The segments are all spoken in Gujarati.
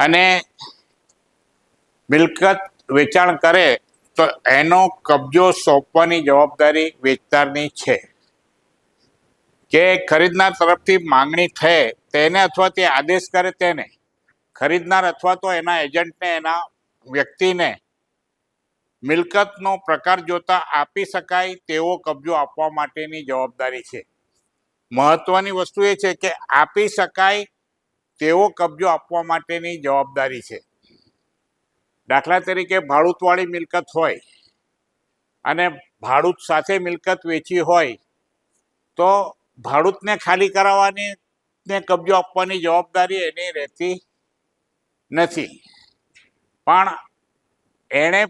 અને મિલકત વેચાણ કરે તો એનો કબજો સોંપવાની જવાબદારી વેચનારની છે. કે ખરીદનાર તરફથી માંગણી થાય તેને અથવા તે આદેશ કરે તેને. ખરીદનાર અથવા તો એના એજન્ટને, એના વ્યક્તિને મિલકતનો પ્રકાર જોતા આપી શકાય તેવો કબજો આપવા માટેની જવાબદારી છે. મહત્વની વસ્તુ એ છે કે આપી શકાય તેવો કબજો આપવા માટેની જવાબદારી છે. દાખલા તરીકે ભાડૂતવાળી મિલકત હોય અને ભાડૂત સાથે મિલકત વેચી હોય તો ભાડૂતને ખાલી કરાવવાની ને કબજો આપવાની જવાબદારી એની રહેતી નથી. પણ એણે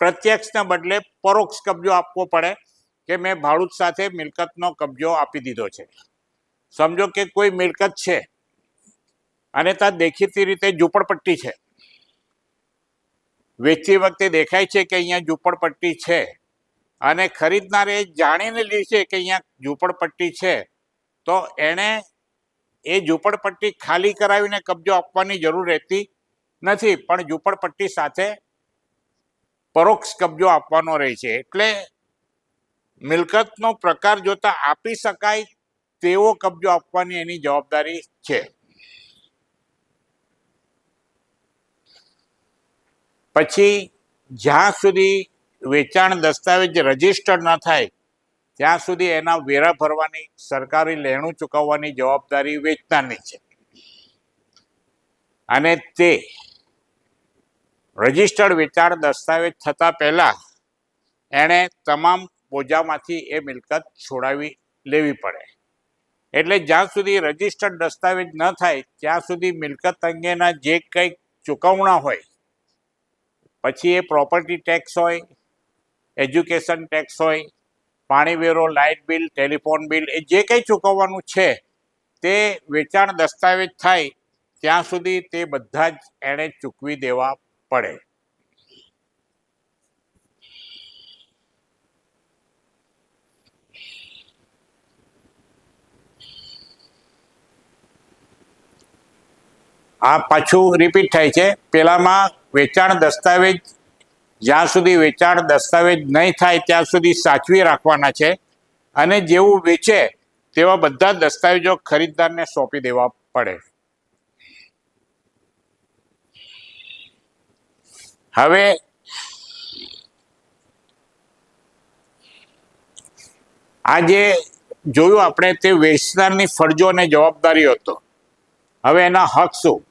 પ્રત્યક્ષને બદલે પરોક્ષ કબજો આપવો પડે કે મેં ભાડૂત સાથે મિલકતનો કબજો આપી દીધો છે. સમજો કે કોઈ મિલકત છે અને ત્યાં દેખીતી રીતે ઝૂંપડપટ્ટી છે. વેચતી વખતે દેખાય છે કે અહીંયા ઝૂંપડપટ્ટી છે. અને ખરીદનારે જાણીને લીધી છે કે અહીંયા ઝૂંપડપટ્ટી છે. તો એણે એ ઝૂંપડપટ્ટી ખાલી કરાવીને કબજો આપવાની જરૂર રહેતી નથી, પણ ઝૂંપડપટ્ટી સાથે પરોક્ષ કબજો આપવાનો રહે છે. એટલે મિલકતનો પ્રકાર જોતા આપી શકાય તેવો કબજો આપવાની એની જવાબદારી છે. પછી જ્યાં સુધી વેચાણ દસ્તાવેજ રજીસ્ટર્ડ ન થાય, ત્યાં સુધી એના વેરા ભરવાની સરકારી લેણું ચૂકવવાની જવાબદારી વેચનારની છે. અને તે રજીસ્ટર્ડ વેચાણ દસ્તાવેજ થતાં પહેલાં એણે તમામ બોજામાંથી એ મિલકત છોડાવી લેવી પડે. એટલે જ્યાં સુધી રજીસ્ટર્ડ દસ્તાવેજ ન થાય, ત્યાં સુધી મિલકત અંગેના જે કંઈક ચૂકવણા હોય પછી એ પ્રોપર્ટી ટેક્સ હોય એજ્યુકેશન ટેક્સ હોય, પાણી વેરો લાઇટ બિલ ટેલિફોન બિલ એ જે કંઈ ચૂકવવાનું છે, તે વેચાણ દસ્તાવેજ થાય, ત્યાં સુધી તે બધા જ એણે ચૂકવી દેવા પડે. આ પાછું રિપીટ થાય છે. પહેલામાં વેચાણ દસ્તાવેજ, જ્યાં સુધી વેચાણ દસ્તાવેજ નહીં થાય ત્યાં સુધી સાચવી રાખવાના છે. અને જેવું વેચે તેવા બધા દસ્તાવેજો ખરીદદારને સોંપી દેવા પડે. હવે આ જે જોયું આપણે તે વેચનારની ફરજો અને જવાબદારીઓ હતો. હવે એના હક શું?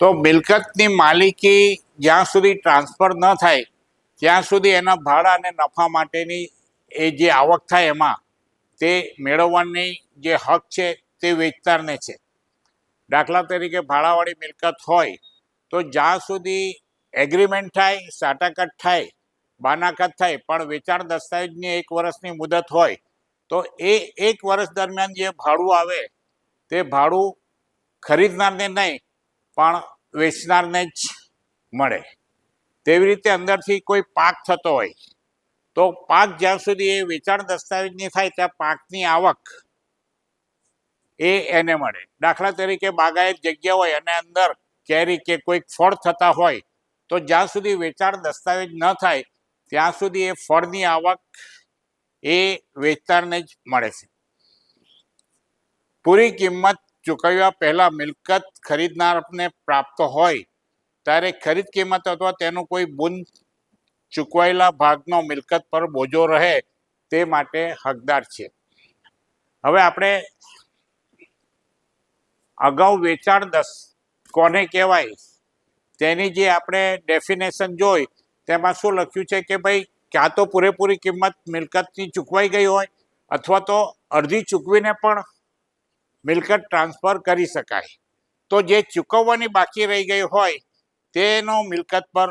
તો મિલકતની માલિકી જ્યાં સુધી ટ્રાન્સફર ન થાય, ત્યાં સુધી એના ભાડા અને નફા માટેની એ જે આવક થાય એમાં, તે મેળવવાની જે હક છે તે વેચતારને છે. દાખલા તરીકે ભાડાવાળી મિલકત હોય, તો જ્યાં સુધી એગ્રીમેન્ટ થાય, સાટાકટ થાય, બાનાકત થાય, પણ વેચાણ દસ્તાવેજની એક વર્ષની મુદત હોય, તો એ એક વર્ષ દરમિયાન જે ભાડું આવે, તે ભાડું ખરીદનારને નહીં પણ વેચનારને જ મળે. તેવી રીતે અંદરથી કોઈ પાક થતો હોય, તો પાક જ્યાં સુધી એ વેચાણ દસ્તાવેજની થાય, ત્યાં પાકની આવક એ એને મળે. દાખલા તરીકે બાગાયત જગ્યા હોય અને અંદર કેરી કે કોઈક ફળ થતા હોય, તો જ્યાં સુધી વેચાણ દસ્તાવેજ ન થાય, ત્યાં સુધી એ ફળની આવક એ વેચનારને જ મળે છે. પૂરી કિંમત ચૂકવ્યા પહેલા મિલકત ખરીદનારને પ્રાપ્ત હોય, ત્યારે ખરીદ કિંમત અથવા તેનું કોઈ બુન ચૂકવાયેલા ભાગનો મિલકત પર બોજો રહે તે માટે હકદાર છે. હવે આપણે અગાઉ વેચાણ દસ કોને કહેવાય? તેની જે આપણે ડેફિનેશન જોઈ, તેમાં શું લખ્યું છે કે ભાઈ, ક્યાં તો પૂરેપૂરી કિંમત મિલકતની ચૂકવાઈ ગઈ હોય, અથવા તો અડધી ચૂકવીને પણ મિલકત ટ્રાન્સફર કરી શકાય. તો જે ચૂકવવાની બાકી રહી ગઈ હોય, તેનો મિલકત પર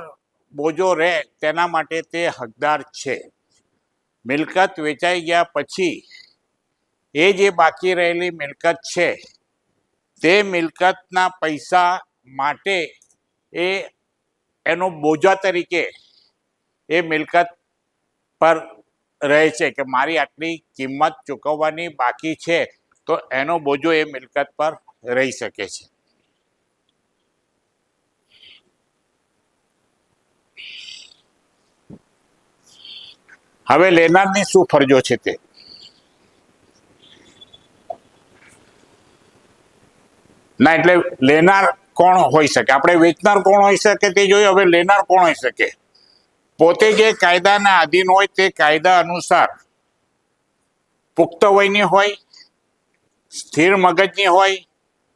બોજો રહે, તેના માટે તે હકદાર છે. મિલકત વેચાઈ ગયા પછી, એ જે બાકી રહેલી મિલકત છે, તે મિલકતના પૈસા માટે એ, એનો બોજા તરીકે એ મિલકત પર રહે છે કે મારી આટલી કિંમત ચૂકવવાની બાકી છે. તો એનો બોજો એ મિલકત પર રહી શકે છે. હવે લેનારની શું ફરજો છે તે? ના, એટલે લેનાર કોણ હોઈ શકે? આપણે વેચનાર કોણ હોઈ શકે તે જોઈએ હવે લેનાર કોણ હોઈ શકે? પોતે જે કાયદાના આધીન હોય તે કાયદા અનુસાર પુખ્ત વયની હોય સ્થિર મગજની હોય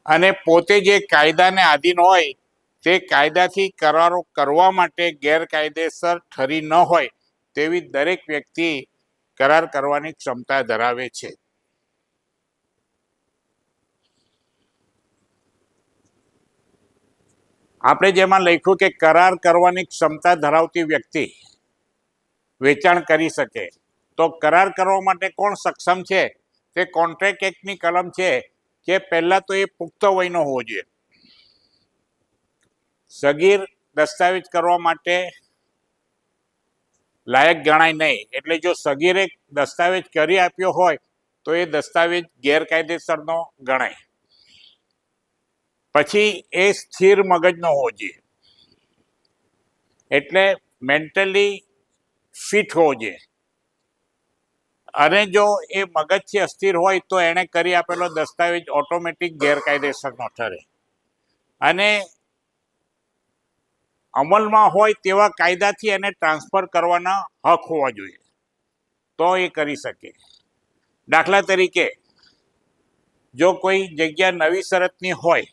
અને પોતે જે કાયદાને આધીન હોય, તે કાયદાથી કરારો કરવા માટે ગેરકાયદેસર ઠરી ન હોય તેવી દરેક વ્યક્તિ કરાર કરવાની ક્ષમતા ધરાવે છે. આપણે જેમાં લખ્યું કે કરાર કરવાની ક્ષમતા ધરાવતી વ્યક્તિ વેચાણ કરી શકે, તો કરાર કરવા માટે કોણ સક્ષમ છે? તે કોન્ટ્રાક્ટ એક્ટની કલમ છે કે પહેલા તો એ પુખ્ત વયનો હોવો જોઈએ. સગીર દસ્તાવેજ કરવા માટે લાયક ગણાય નહીં. એટલે જો સગીરે દસ્તાવેજ કરી આપ્યો હોય, તો એ દસ્તાવેજ ગેરકાયદેસરનો ગણાય. પછી એ સ્થિર મગજનો હોવો જોઈએ. એટલે મેન્ટલી ફિટ હોવો જોઈએ. અને જો એ મગજથી અસ્થિર હોય તો એણે કરી આપેલો દસ્તાવેજ ઓટોમેટિક ગેરકાયદેસરનો ઠરે અને અમલમાં હોય તેવા કાયદાથી એને ટ્રાન્સફર કરવાના હક હોવા જોઈએ. તો એ કરી શકે. દાખલા તરીકે, જો કોઈ જગ્યા નવી શરતની હોય,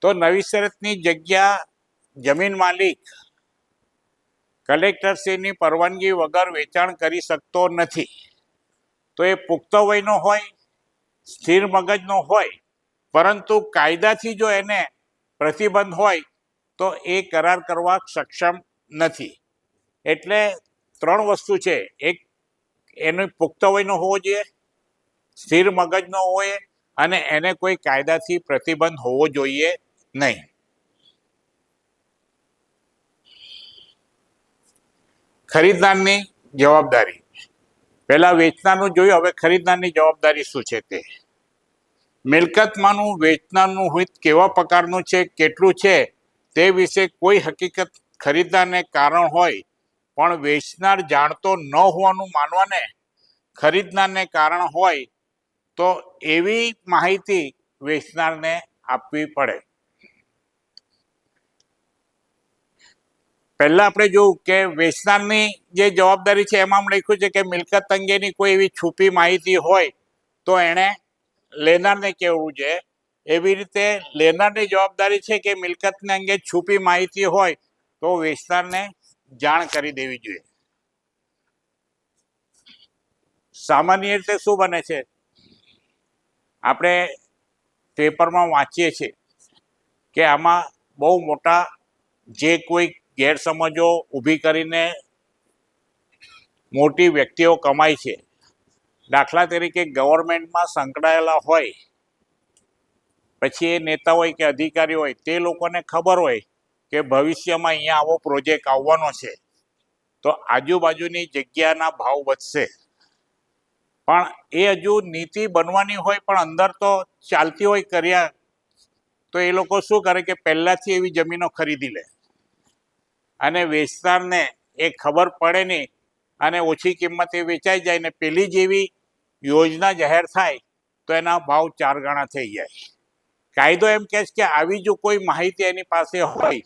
તો નવી શરતની જગ્યા જમીન માલિક કલેક્ટરશ્રીની પરવાનગી વગર વેચાણ કરી શકતો નથી. તો એ પુખ્ત વયનો હોય, સ્થિર મગજનો હોય, પરંતુ કાયદાથી જો એને પ્રતિબંધ હોય, તો એ કરાર કરવા સક્ષમ નથી. એટલે ત્રણ વસ્તુ છે. એક, એનો પુખ્ત વયનો હોવો જોઈએ, સ્થિર મગજનો હોય, અને એને કોઈ કાયદાથી પ્રતિબંધ હોવો જોઈએ નહીં. ખરીદનારની જવાબદારી. પહેલાં વેચનારનું જોયું, હવે ખરીદનારની જવાબદારી શું છે તે? મિલકતમાંનું વેચનારનું હિત કેવા પ્રકારનું છે, કેટલું છે, તે વિશે કોઈ હકીકત ખરીદનારને કારણ હોય, પણ વેચનાર જાણતો ન હોવાનું માનવાને ખરીદનારને કારણ હોય, તો એવી માહિતી વેચનારને આપવી પડે. પહેલા આપણે જોયું કે વેચનારની જે જવાબદારી છે, એમાં લખ્યું છે કે મિલકત અંગેની કોઈ એવી છુપી માહિતી હોય તો એણે લેનારને કહેવું છે. એવી રીતે લેનારની જવાબદારી છે કે મિલકતને અંગે છુપી માહિતી હોય તો વેચનારને જાણ કરી દેવી જોઈએ. સામાન્ય રીતે શું બને છે? આપણે પેપરમાં વાંચીએ છીએ કે આમાં બહુ મોટા જે કોઈ ગેરસમજો ઊભી કરીને મોટી વ્યક્તિઓ કમાય છે. દાખલા તરીકે ગવર્મેન્ટમાં સંકળાયેલા હોય, પછી એ નેતા હોય કે અધિકારી હોય, તે લોકોને ખબર હોય કે ભવિષ્યમાં અહીંયા આવો પ્રોજેક્ટ આવવાનો છે, તો આજુબાજુની જગ્યાના ભાવ વધશે. પણ એ હજુ નીતિ બનવાની હોય, પણ અંદર તો ચાલતી હોય કર્યા, તો એ લોકો શું કરે કે પહેલાથી એવી જમીનો ખરીદી લે. અને વેચનારને એ ખબર પડે નહીં અને ઓછી કિંમતે વેચાઈ જાય ને પેલી જેવી યોજના જાહેર થાય, તો એના ભાવ ચાર ગણા થઈ જાય. કાયદો એમ કહે છે કે આવી જો કોઈ માહિતી એની પાસે હોય,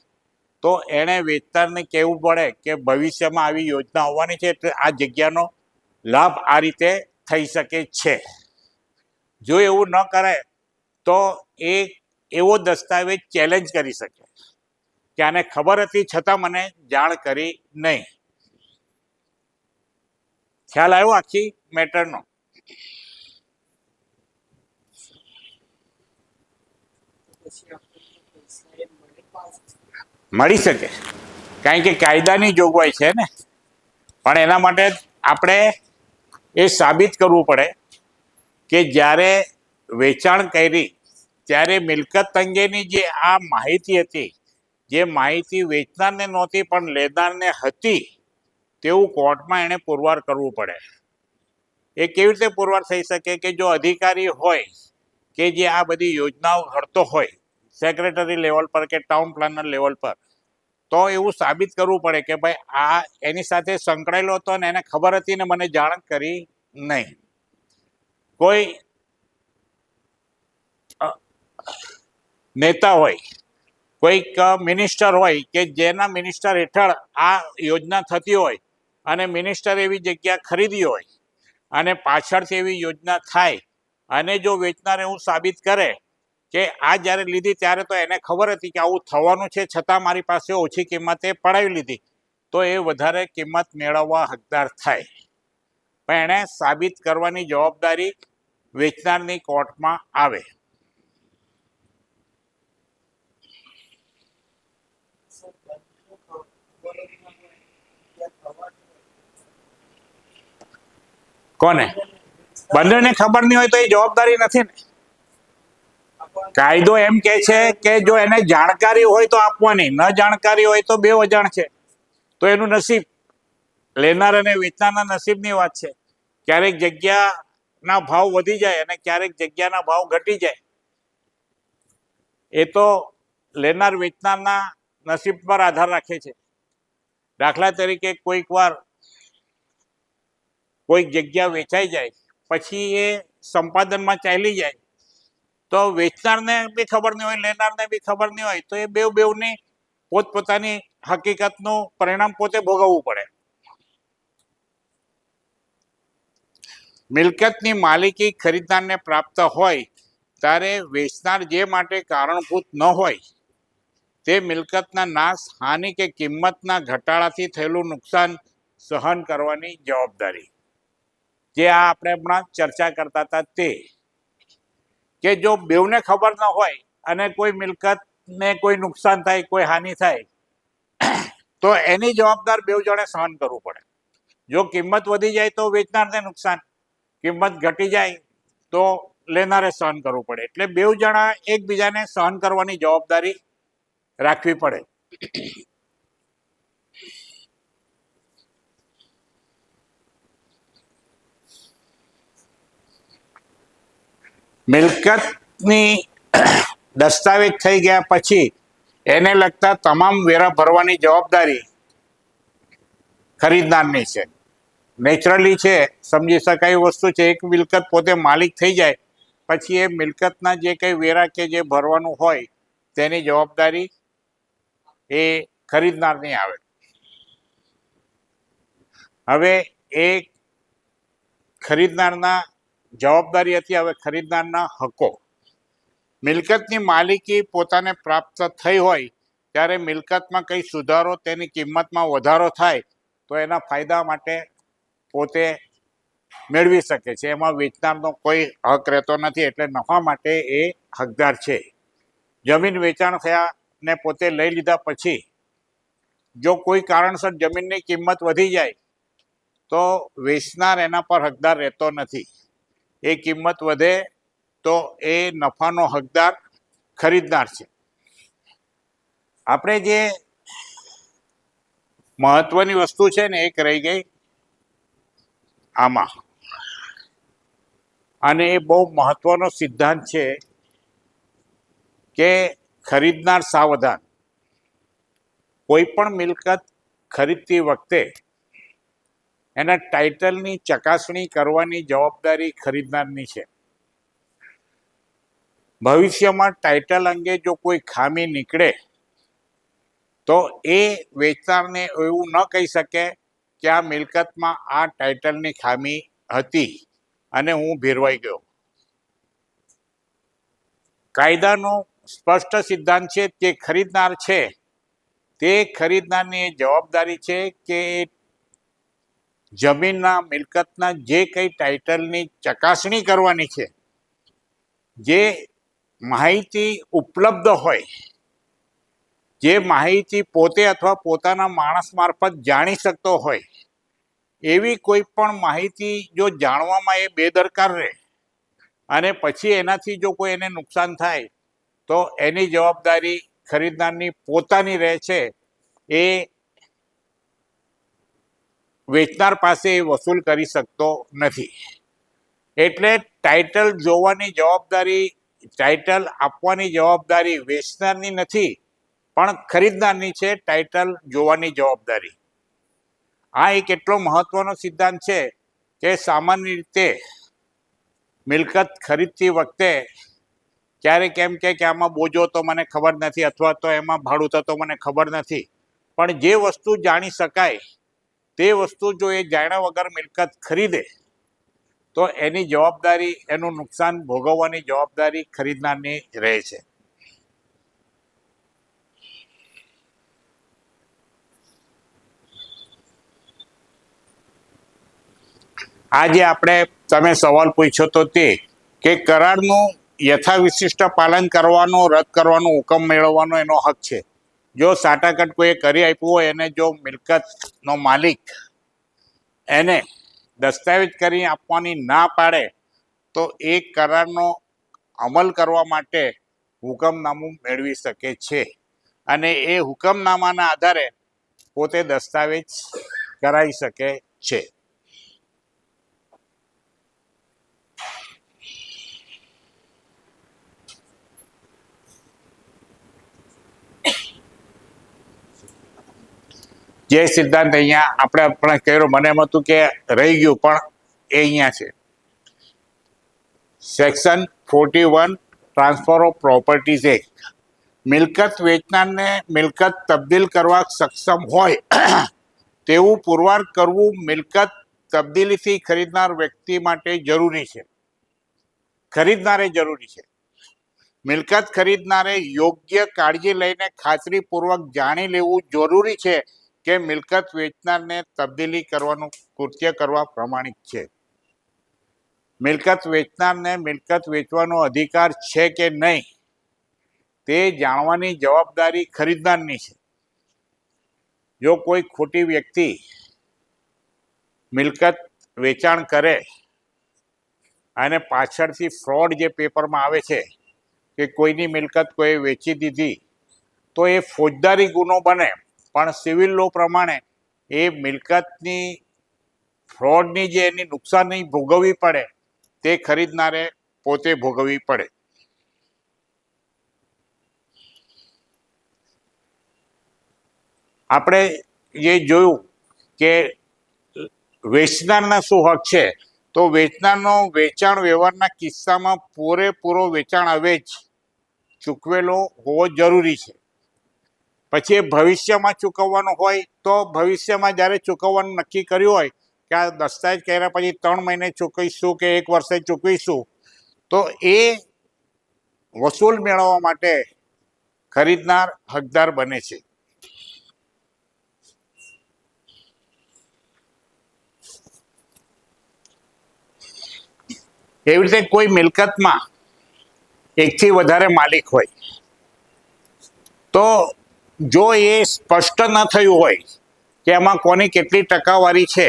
તો એણે વેચનારને કહેવું પડે કે ભવિષ્યમાં આવી યોજના હોવાની છે, એટલે આ જગ્યાનો લાભ આ રીતે થઈ શકે છે. જો એવું ન કરે તો એ એવો દસ્તાવેજ ચેલેન્જ કરી શકે. કે આને ખબર હતી છતાં મને જાણ કરી નહીં. ખ્યાલ આવ્યો આખી મેટરનો. મળી શકે. કારણ કે કાયદાની જોગવાઈ છે ને. પણ એના માટે આપણે એ સાબિત કરવું પડે કે જ્યારે વેચાણ કરી, ત્યારે મિલકત અંગેની જે આ માહિતી હતી જે માહિતી વેચનારને નહોતી પણ લેનારને હતી, તેવું કોર્ટમાં એણે પુરવાર કરવું પડે. એ કેવી રીતે પુરવાર થઈ શકે કે જો અધિકારી હોય, કે જે આ બધી યોજનાઓ ઘડતો હોય સેક્રેટરી લેવલ પર કે ટાઉન પ્લાનર લેવલ પર, તો એવું સાબિત કરવું પડે કે ભાઈ આ એની સાથે સંકળાયેલો હતો ને એને ખબર હતી ને મને જાણ કરી નહીં. કોઈ નેતા હોય કોઈક મિનિસ્ટર હોય કે જેના મિનિસ્ટર હેઠળ આ યોજના થતી હોય અને મિનિસ્ટર એવી જગ્યા ખરીદી હોય અને પાછળથી એવી યોજના થાય અને જો વેચનાર એવું સાબિત કરે કે આ જ્યારે લીધી ત્યારે તો એને ખબર હતી કે આવું થવાનું છે, છતાં મારી પાસે ઓછી કિંમતે પડાવી લીધી, તો એ વધારે કિંમત મેળવવા હકદાર થાય. પણ એણે સાબિત કરવાની જવાબદારી વેચનારની કોર્ટમાં આવે સર બંધનું ખબર જ ના હોય ત્યાં થવાનું કોને? બંનેને ખબર નહીં હોય તો એ જવાબદારી નથી ને. કાયદો એમ કે છે કે જો એને જાણકારી હોય તો આપવાની, ન જાણકારી હોય તો બે અજાણ છે. તો એનું નસીબ, લેનાર અને વેચનારના નસીબની વાત છે. ક્યારેક જગ્યાના ભાવ વધી જાય અને ક્યારેક જગ્યાના ભાવ ઘટી જાય. એ તો લેનાર વેચનારના નસીબ પર આધાર રાખે છે. દાખલા તરીકે કોઈક વાર કોઈક જગ્યા વેચાઈ જાય, પછી એ સંપાદનમાં ચાલી જાય, તો વેચનારને બી ખબર નહીં હોય, લેનારને બી ખબર નહીં હોય, તો એ બેવ બેવની પોતપોતાની હકીકતનું પરિણામ પોતે ભોગવવું પડે. મિલકતની માલિકી ખરીદનારને પ્રાપ્ત હોય, ત્યારે વેચનાર જે માટે કારણભૂત ન હોય તે મિલકતના નાશ, હાનિ કે કિંમતના ઘટાડાથી થયેલું નુકસાન સહન કરવાની જવાબદારી. જે આ આપણે હમણાં ચર્ચા કરતા હતા તે. કે જો બેવને ખબર ન હોય અને કોઈ મિલકતને કોઈ નુકસાન થાય, કોઈ હાનિ થાય, તો એની જવાબદાર બેવ જણે સહન કરવું પડે. જો કિંમત વધી જાય તો વેચનારને નુકસાન, કિંમત ઘટી જાય તો લેનારે સહન કરવું પડે. એટલે બેવ જણા એકબીજાને સહન કરવાની જવાબદારી રાખવી પડે. મિલકતની દસ્તાવેજ થઈ ગયા પછી એને લગતા તમામ વેરા ભરવાની જવાબદારી ખરીદનારની છે. નેચરલી છે, સમજી શકાય વસ્તુ છે, એક મિલકત પોતે માલિક થઈ જાય, પછી એ મિલકતના જે કંઈ વેરા કે જે ભરવાનું હોય તેની જવાબદારી એ ખરીદનારની આવે. હવે એ ખરીદનારના જવાબદારી હતી, હવે ખરીદનારના હકો. મિલકતની માલિકી પોતાને પ્રાપ્ત થઈ હોય, ત્યારે મિલકતમાં કંઈ સુધારો તેની કિંમતમાં વધારો થાય, તો એના ફાયદા માટે પોતે મેળવી શકે છે. એમાં વેચનારનો કોઈ હક રહેતો નથી, એટલે નફા માટે એ હકદાર છે. જમીન વેચાણ થયા ને પોતે લઈ લીધા પછી જો કોઈ કારણસર જમીનની કિંમત વધી જાય, તો વેચનાર એના પર હકદાર રહેતો નથી. એ કિંમત વધે તો એ નફાનો હકદાર ખરીદનાર છે. આપણે જે મહત્વની વસ્તુ છે ને એક રહી ગઈ આમાં. અને એ બહુ મહત્વનો સિદ્ધાંત છે કે ખરીદનાર સાવધાન. કોઈ પણ મિલકત ખરીદતી વખતે એના ટાઇટલની ચકાસણી કરવાની જવાબદારી ખરીદનારની છે. ભવિષ્યમાં ટાઇટલ અંગે જો કોઈ ખામી નીકળે, તો એ વેચનારને એવું ન કહી શકે કે આ મિલકતમાં આ ટાઇટલની ખામી હતી અને હું ભેરવાઈ ગયો. કાયદાનો સ્પષ્ટ સિદ્ધાંત છે, તે ખરીદનાર છે. તે ખરીદનારની જવાબદારી છે કે જમીનના મિલકતના જે કંઈ ટાઇટલની ચકાસણી કરવાની છે, જે માહિતી ઉપલબ્ધ હોય, જે માહિતી પોતે અથવા પોતાના માણસ મારફત જાણી શકતો હોય, એવી કોઈ પણ માહિતી જો જાણવામાં એ બેદરકાર રહે અને પછી એનાથી જો કોઈ એને નુકસાન થાય તો એની જવાબદારી ખરીદનારની પોતાની રહે છે. એ વેચનાર પાસે એ વસૂલ કરી શકતો નથી. એટલે ટાઇટલ જોવાની જવાબદારી ટાઇટલ આપવાની જવાબદારી વેચનારની નથી, પણ ખરીદનારની છે ટાઇટલ જોવાની જવાબદારી. આ એક એટલો મહત્વનો સિદ્ધાંત છે કે સામાન્ય રીતે મિલકત ખરીદતી વખતે ક્યારેક એમ કે આમાં બોજો તો મને ખબર નથી અથવા તો એમાં ભાડું તો મને ખબર નથી. પણ જે વસ્તુ જાણી શકાય, તે વસ્તુ જો એ જાણ્યા વગર મિલકત ખરીદે, તો એની જવાબદારી, એનું નુકસાન ભોગવવાની જવાબદારી ખરીદનારની રહે છે. આજે આપણે તમે સવાલ પૂછ્યો તો તે, કે કરારનું યથાવિશિષ્ટ પાલન કરવાનો, રદ કરવાનો, હુકમ મેળવવાનો એનો હક છે. જો સાટાકટ કોઈએ કરી આપ્યું હોય, એને જો મિલકતનો માલિક એને દસ્તાવેજ કરી આપવાની ના પાડે, તો એ કરારનો અમલ કરવા માટે હુકમનામું મેળવી શકે છે. અને એ હુકમનામાના આધારે પોતે દસ્તાવેજ કરાવી શકે છે. જે સિદ્ધાંત અહીંયા આપણે આપણે કર્યો. મને એમ હતું કે રહી ગયું, પણ એ અહીંયા છે. Section forty one transfer of properties act મિલકત વેચનારને મિલકત તબદીલ કરવા સક્ષમ હોય, તેવું પુરવાર કરવું મિલકત તબદીલીથી ખરીદનાર વ્યક્તિ માટે જરૂરી છે. ખરીદનારે જરૂરી છે. મિલકત ખરીદનારે યોગ્ય કાળજી લઈને ખાતરીપૂર્વક જાણી લેવું જરૂરી છે. કે મિલકત વેચનારને તબદીલી કરવાનું, કૃત્ય કરવા પ્રમાણિત છે. મિલકત વેચનારને મિલકત વેચવાનો અધિકાર છે કે નહીં, તે જાણવાની જવાબદારી ખરીદનારની છે. જો કોઈ ખોટી વ્યક્તિ મિલકત વેચાણ કરે અને પાછળથી ફ્રોડ જે પેપરમાં આવે છે કે કોઈની મિલકત કોઈ વેચી દીધી, તો એ ફોજદારી ગુનો બને. પણ સિવિલ લો પ્રમાણે એ મિલકતની ફ્રોડની જે એની નુકસાની ભોગવવી પડે, તે ખરીદનારે પોતે ભોગવવી પડે. આપણે જે જોયું કે વેચનારના શું હક છે, તો વેચનારનો વેચાણ વ્યવહારના કિસ્સામાં પૂરેપૂરો વેચાણ અવેજ ચૂકવેલો હોવો જરૂરી છે. પછી ભવિષ્યમાં ચૂકવવાનું હોય તો ભવિષ્યમાં જ્યારે ચૂકવવાનું નક્કી કર્યું હોય કે આ દસ્તાવેજ કર્યા પછી ત્રણ મહિને ચૂકવીશું કે એક વર્ષે ચૂકવીશું, તો એ વસૂલ મેળવવા માટે ખરીદનાર હકદાર બને છે. એવી રીતે કોઈ મિલકતમાં એકથી વધારે માલિક હોય તો જો એ સ્પષ્ટ ન થયું હોય કે એમાં કોની કેટલી ટકાવારી છે,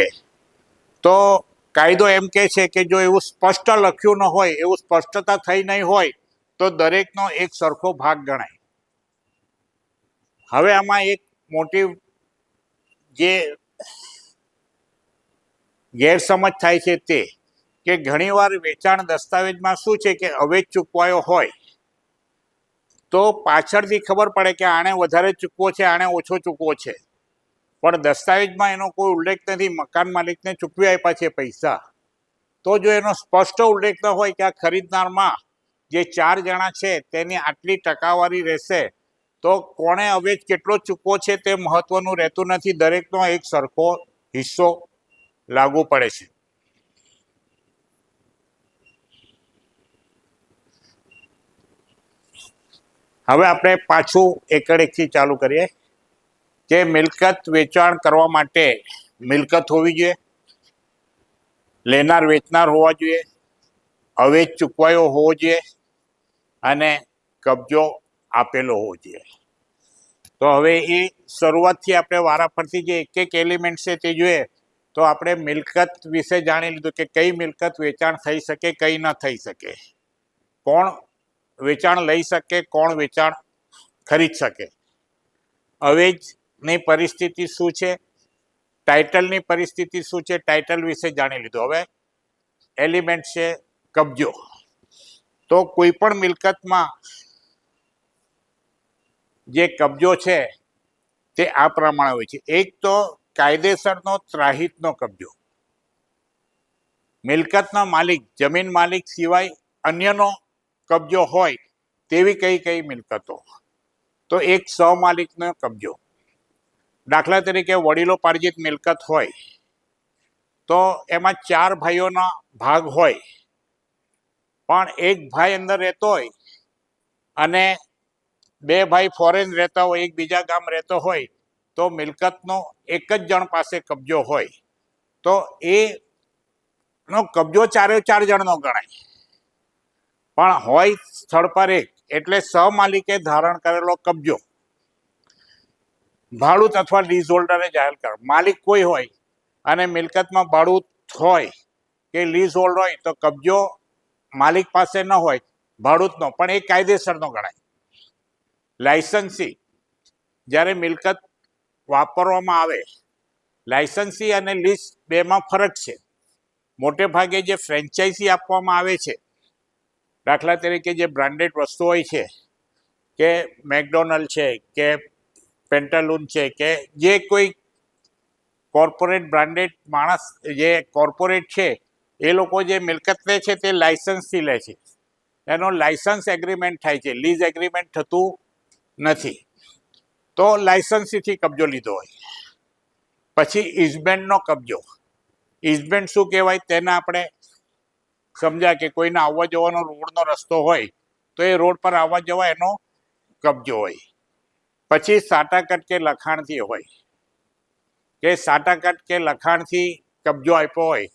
તો કાયદો એમ કહે છે કે જો એવું સ્પષ્ટ લખ્યું ન હોય, એવું સ્પષ્ટતા થઈ નહીં હોય, તો દરેકનો એક સરખો ભાગ ગણાય. હવે આમાં એક મોટી જે ગેરસમજ થાય છે તે, કે ઘણીવાર વેચાણ દસ્તાવેજમાં શું છે કે અવેજ ચૂકવાયો હોય તો પાછળથી ખબર પડે કે આણે વધારે ચૂકવો છે, આણે ઓછો ચૂકવો છે. પણ દસ્તાવેજમાં એનો કોઈ ઉલ્લેખ નથી, મકાન માલિકને ચૂકવી આપ્યા છે પૈસા. તો જો એનો સ્પષ્ટ ઉલ્લેખ ન હોય કે આ ખરીદનારમાં જે ચાર જણા છે તેની આટલી ટકાવારી રહેશે, તો કોણે અવેજ કેટલો ચૂકવો છે તે મહત્વનું રહેતું નથી. દરેકનો એક સરખો હિસ્સો લાગુ પડે છે. હવે આપણે પાછું એકડ એકથી ચાલુ કરીએ. કે મિલકત વેચાણ કરવા માટે મિલકત હોવી જોઈએ, લેનાર વેચનાર હોવા જોઈએ, અવેજ ચૂકવાયો હોવો જોઈએ અને કબજો આપેલો હોવો જોઈએ. તો હવે એ શરૂઆતથી આપણે વારાફરતી જે એક એક એલિમેન્ટ છે તે જોઈએ, તો આપણે મિલકત વિશે જાણી લીધું કે કઈ મિલકત વેચાણ થઈ શકે, કઈ ન થઈ શકે. કોણ વેચાણ લઈ શકે, કોણ વેચાણ ખરીદ શકે? અવેજની પરિસ્થિતિ શું છે? ટાઇટલની પરિસ્થિતિ શું છે? ટાઇટલ વિશે જાણી લીધું. હવે એલિમેન્ટ છે કબજો. તો કોઈ પણ મિલકતમાં જે કબજો છે તે આ પ્રમાણે હોય છે. એક તો કાયદેસરનો, ત્રાહિતનો કબજો. મિલકતનો માલિક, જમીન માલિક સિવાય અન્યનો કબજો હોય તેવી કઈ કઈ મિલકતો. તો એક સહમાલિકનો કબજો. દાખલા તરીકે વડીલો પાર્જિત મિલકત હોય, તો એમાં ચાર ભાઈઓના ભાગ હોય. પણ એક ભાઈ અંદર રહેતો હોય અને બે ભાઈ ફોરેન રહેતા હોય, એક બીજા ગામ રહેતો હોય, તો મિલકતનો એક જ જણ પાસે કબજો હોય. તો એનો કબજો ચારે ચાર જણનો ગણાય. પણ હોય સ્થળ પર એક, એટલે સહમાલિકે ધારણ કરેલો કબજો. ભાડૂત અથવા લીઝ હોલ્ડરે જાહેર કર, માલિક કોઈ હોય અને મિલકતમાં ભાડૂત હોય કે લીઝ હોલ્ડ હોય તો કબજો માલિક પાસે ન હોય ભાડૂતનો પણ એ કાયદેસરનો ગણાય. લાયસન્સી, જ્યારે મિલકત વાપરવામાં આવે, લાયસન્સી અને લીઝ બેમાં ફરક છે. મોટે ભાગે જે ફ્રેન્ચાઇઝી આપવામાં આવે છે દાખલા તરીકે જે બ્રાન્ડેડ વસ્તુ હોય છે, કે મેકડોનલ્ડ છે, કે પેન્ટાલૂન છે, કે જે કોઈ કોર્પોરેટ બ્રાન્ડેડ માણસ, જે કોર્પોરેટ છે, એ લોકો જે મિલકત લે છે તે લાયસન્સથી લે છે. એનો લાયસન્સ એગ્રીમેન્ટ થાય છે, લીઝ એગ્રીમેન્ટ થતું નથી. તો લાયસન્સીથી કબજો લીધો હોય. પછી ઇઝમેન્ટનો કબજો. ઇઝમેન્ટ શું કહેવાય? તેના આપણે સમજ્યા કે કોઈને આવવા જવાનો રોડનો રસ્તો હોય, તો એ રોડ પર આવવા જવા એનો કબજો હોય. પછી સાટાકટ કે લખાણથી હોય. કે સાટાકટ કે લખાણથી કબજો આપ્યો હોય,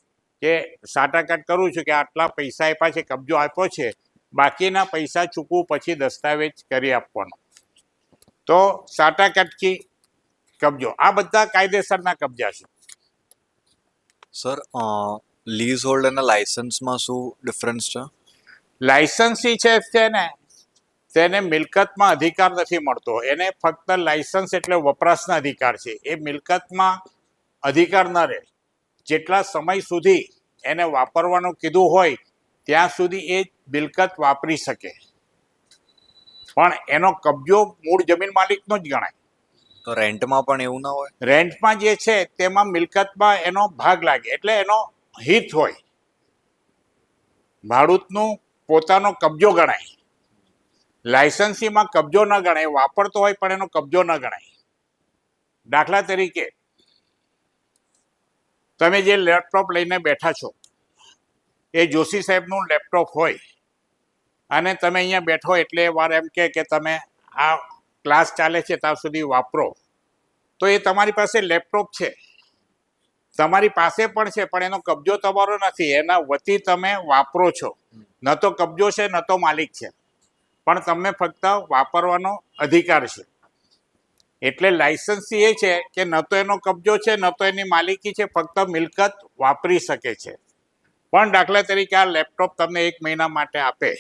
કે સાટાકટ કરું છું કે આટલા પૈસા આપ્યા છે, કબજો આપ્યો છે, બાકીના પૈસા ચૂકવું પછી દસ્તાવેજ કરી આપવાનો. તો સાટાકટકી કબજો. આ બધા કાયદેસરના કબજા છે. સર લીઝ હોલ્ડ અને લાયસન્સમાં શું ડિફરન્સ છે? લાયસન્સી છે છે ને તેને મિલકતમાં અધિકાર નથી મળતો. એને ફક્ત લાયસન્સ એટલે વપરાશના અધિકાર છે. એ મિલકતમાં અધિકાર ન રહે. જેટલા સમય સુધી એને વાપરવાનું કીધું હોય ત્યાં સુધી એ મિલકત વાપરી શકે. પણ એનો કબજો મૂળ જમીન માલિકનો જ ગણાય. તો રેન્ટમાં પણ એવું ના હોય? રેન્ટમાં જે છે તેમાં મિલકતમાં એનો ભાગ લાગે. એટલે એનો હિત હોય. ભાડૂતનું પોતાનો કબજો ગણાય. લાયસન્સીમાં કબજો ન ગણાય, વાપરતો હોય પણ એનો કબજો ન ગણાય. દાખલા તરીકે, તમે જે લેપટોપ લઈને બેઠા છો, એ જોશી સાહેબનું લેપટોપ હોય, અને તમે અહીંયા બેઠો એટલે વાર એમ કે કે તમે આ ક્લાસ ચાલે છે, ત્યાં સુધી વાપરો, તો એ તમારી પાસે લેપટોપ છે. તમારી પાસે પણ છે, પણ એનો કબજો તમારો નથી. એના વતી તમે વાપરો છો. ન તો કબજો છે, ન તો માલિક છે. પણ તમને ફક્ત વાપરવાનો અધિકાર છે. એટલે લાયસન્સી એ છે કે ન તો એનો કબજો છે, ન તો એની માલિકી છે, ફક્ત મિલકત વાપરી શકે છે. પણ દાખલા તરીકે આ લેપટોપ તમને એક મહિના માટે આપે.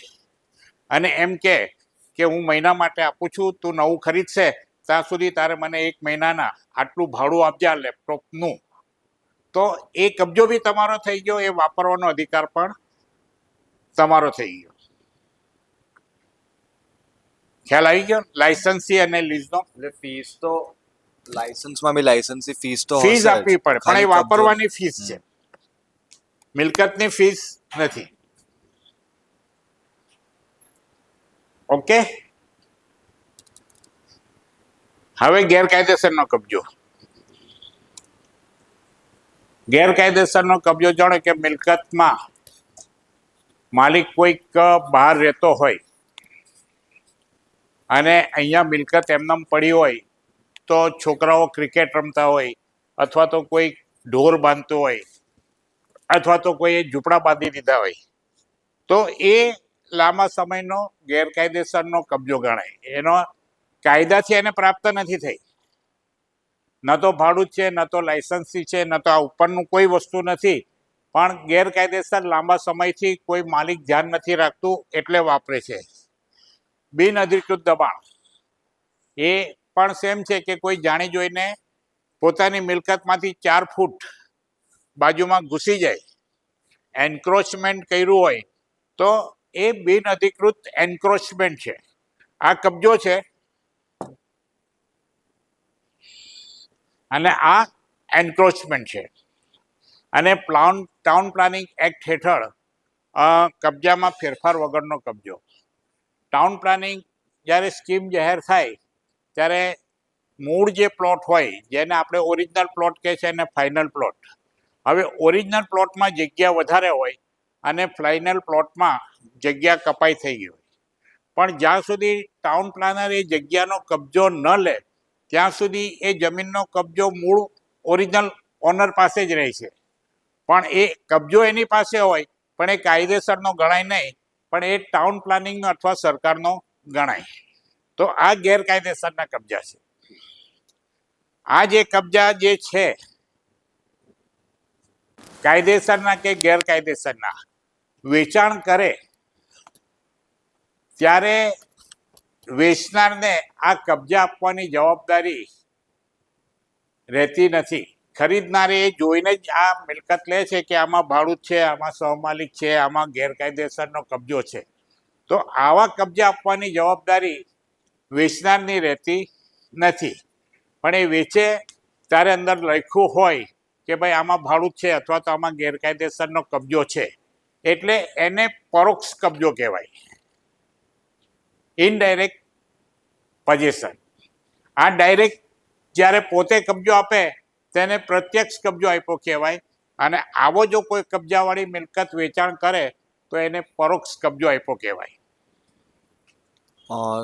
અને એમ કે કે હું મહિના માટે આપું છું, તું નવું ખરીદશે, ત્યાં સુધી તારે મને એક મહિનાના આટલું ભાડું આપજે આ લેપટોપનું. તો એ કબજો બી તમારો થઈ ગયો એ વાપરવાનો અધિકાર પણ તમારો થઈ ગયો. ખ્યાલ આવી ગયો? લાયસન્સી અને લીઝનો? એટલે ફીસ તો લાયસન્સમાં બી લાયસન્સી ફીસ તો ફીસ આપવી પડે પણ એ વાપરવાની ફીસ છે. મિલકતની ફીસ નથી. ઓકે હવે ગેરકાયદેસરનો કબજો. ગેરકાયદેસરનો કબજો જાણે કે મિલકતમાં માલિક કોઈક બહાર રહેતો હોય અને અહીંયા મિલકત એમનેમ પડી હોય તો છોકરાઓ ક્રિકેટ રમતા હોય અથવા તો કોઈ ઢોર બાંધતો હોય અથવા તો કોઈ ઝૂંપડા બાંધી દીધા હોય, તો એ લાંબા સમયનો ગેરકાયદેસરનો કબજો ગણાય. એનો કાયદાથી એને પ્રાપ્ત નથી થઈ. ન તો ભાડું છે, ન તો લાયસન્સી છે, ન તો આ ઉપરનું કોઈ વસ્તુ નથી. પણ ગેરકાયદેસર લાંબા સમયથી કોઈ માલિક ધ્યાન નથી રાખતું એટલે વાપરે છે. બિન અધિકૃત દબાણ. એ પણ સેમ છે કે કોઈ જાણી જોઈને પોતાની મિલકતમાંથી ચાર ફૂટ બાજુમાં ઘૂસી જાય એન્ક્રોચમેન્ટ કર્યું હોય, તો એ બિન અધિકૃત એન્ક્રોચમેન્ટ છે. આ કબજો છે અને આ એન્ક્રોચમેન્ટ છે. અને પ્લાન ટાઉન પ્લાનિંગ એક્ટ હેઠળ કબજામાં ફેરફાર વગરનો કબજો. ટાઉન પ્લાનિંગ જ્યારે સ્કીમ જાહેર થાય, ત્યારે મૂળ જે પ્લોટ હોય, જેને આપણે ઓરિજિનલ પ્લોટ કહે છે એને ફાઇનલ પ્લોટ હવે ઓરિજિનલ પ્લોટમાં જગ્યા વધારે હોય અને ફાઇનલ પ્લોટમાં જગ્યા કપાઈ થઈ ગઈ હોય. પણ જ્યાં સુધી ટાઉન પ્લાનર એ જગ્યાનો કબજો ન લે ત્યાં સુધી એ જમીનનો કબજો મૂળ ઓરિજિનલ ઓનર પાસે જ રહે છે. પણ એ કબજો એની પાસે હોય, પણ એ કાયદેસરનો ગણાય નહીં, પણ એ ટાઉન પ્લાનિંગનો અથવા સરકારનો ગણાય. તો આ ગેરકાયદેસરના કબજા છે. આ જે કબજા જે છે, કાયદેસરના કે ગેરકાયદેસરના, વેચાણ કરે, ત્યારે વેચનારને આ કબજા આપવાની જવાબદારી રહેતી નથી. ખરીદનારે એ જોઈને જ આ મિલકત લે છે કે આમાં ભાડું છે, આમાં સહમાલિક છે, આમાં ગેરકાયદેસરનો કબજો છે. તો આવા કબજા આપવાની જવાબદારી વેચનારની રહેતી નથી. પણ એ વેચે ત્યારે અંદર લખ્યું હોય કે ભાઈ આમાં ભાડું છે અથવા તો આમાં ગેરકાયદેસરનો કબજો છે. એટલે એને પરોક્ષ કબજો કહેવાય. ઇનડાયરેક્ટ પજેશન આ ડાયરેક્ટ જ્યારે પોતે કબજો આપે તેને પ્રત્યક્ષ કબજો આપ્યો કહેવાય. અને આવો જો કોઈ કબજાવાળી મિલકત વેચાણ કરે તો એને પરોક્ષ કબજો આપ્યો કહેવાય.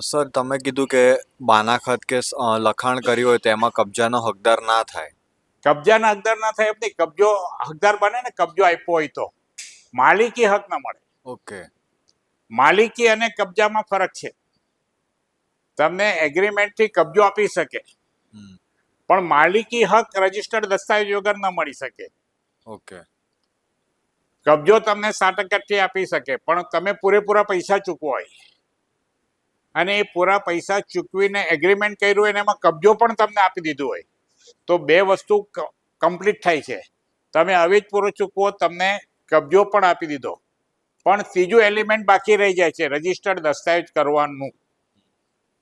સર તમે કીધું કે બાનાખત કે લખાણ કર્યું હોય તેમાં કબજાનો હકદાર ના થાય. કબજાના હકદાર ના થાય એમ નહીં. કબજો હકદાર બને ને કબજો આપ્યો હોય તો. માલિકી હક ના મળે. ઓકે. માલિકી અને કબજામાં ફરક છે. તમને એગ્રીમેન્ટથી કબજો આપી શકે. પણ માલિકી હક રજીસ્ટર્ડ દસ્તાવેજ વગર ન મળી શકે. ઓકે. કબજો તમને સાત ટકાથી આપી શકે પણ તમે પૂરેપૂરા પૈસા ચૂકવો હોય અને એ પૂરા પૈસા ચૂકવીને એગ્રીમેન્ટ કર્યું હોય અને એમાં કબજો પણ તમને આપી દીધું હોય. તો બે વસ્તુ કમ્પ્લીટ થાય છે. તમે આવી જ પૂરો ચૂકવો તમને કબજો પણ આપી દીધો. પણ ત્રીજું એલિમેન્ટ બાકી રહી જાય છે રજીસ્ટર્ડ દસ્તાવેજ કરવાનું.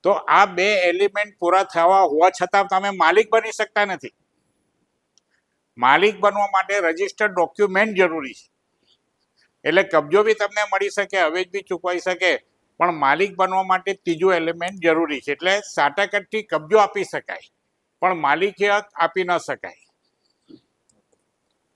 તો આ બે એલિમેન્ટ પૂરા થવા હોવા છતાં તમે માલિક બની શકતા નથી. માલિક બનવા માટે રજીસ્ટર્ડ ડોક્યુમેન્ટ જરૂરી છે. એટલે કબજો બી તમને મળી શકે હવે બી ચૂકવાઈ શકે, પણ માલિક બનવા માટે ત્રીજું એલિમેન્ટ જરૂરી છે. એટલે સાટાકટથી કબજો આપી શકાય, પણ માલિકી હક આપી ન શકાય.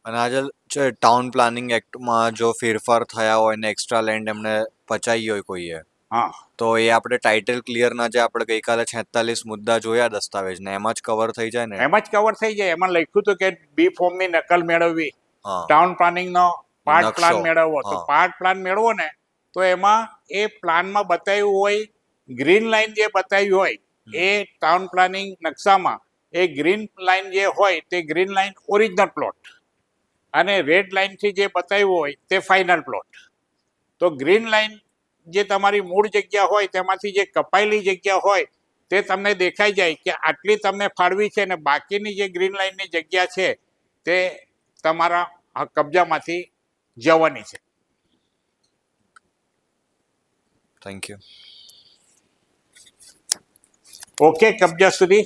અને આજે ટાઉન પ્લાનિંગ એક્ટમાં જો ફેરફાર થયા હોય ને એક્સ્ટ્રા લેન્ડ એમને પચાવી હોય કોઈએ હા. તો એ આપણે ટાઇટલ ક્લિયરના જે આપણે ગઈકાલે છેતાલીસ મુદ્દા જોયા દસ્તાવેજને એમાં જ કવર થઈ જાય ને? એમ જ કવર થઈ જાય. એમાં લખ્યું હતું કે બી ફોર્મની નકલ મેળવવી. ટાઉન પ્લાનિંગનો પાર્ટ પ્લાન મેળવવો. તો પાર્ટ પ્લાન મેળવો ને તો એમાં એ પ્લાનમાં બતાવ્યું હોય ગ્રીન લાઈન જે બતાવી હોય એ ટાઉન પ્લાનિંગ નકશામાં એ ગ્રીન લાઈન જે હોય તે ગ્રીન લાઈન ઓરિજિનલ પ્લોટ અને રેડ લાઇનથી જે બતાવ્યું હોય તે ફાઇનલ પ્લોટ તો ગ્રીન લાઈન જે તમારી મૂળ જગ્યા હોય તેમાંથી જે કપાયેલી જગ્યા હોય તે તમને દેખાઈ જાય કે આટલી તમને ફાળવી છે અને બાકીની જે ગ્રીન લાઈનની જગ્યા છે તે તમારા કબજામાંથી જવાની છે. થેન્ક યુ ઓકે કબજા સુધી.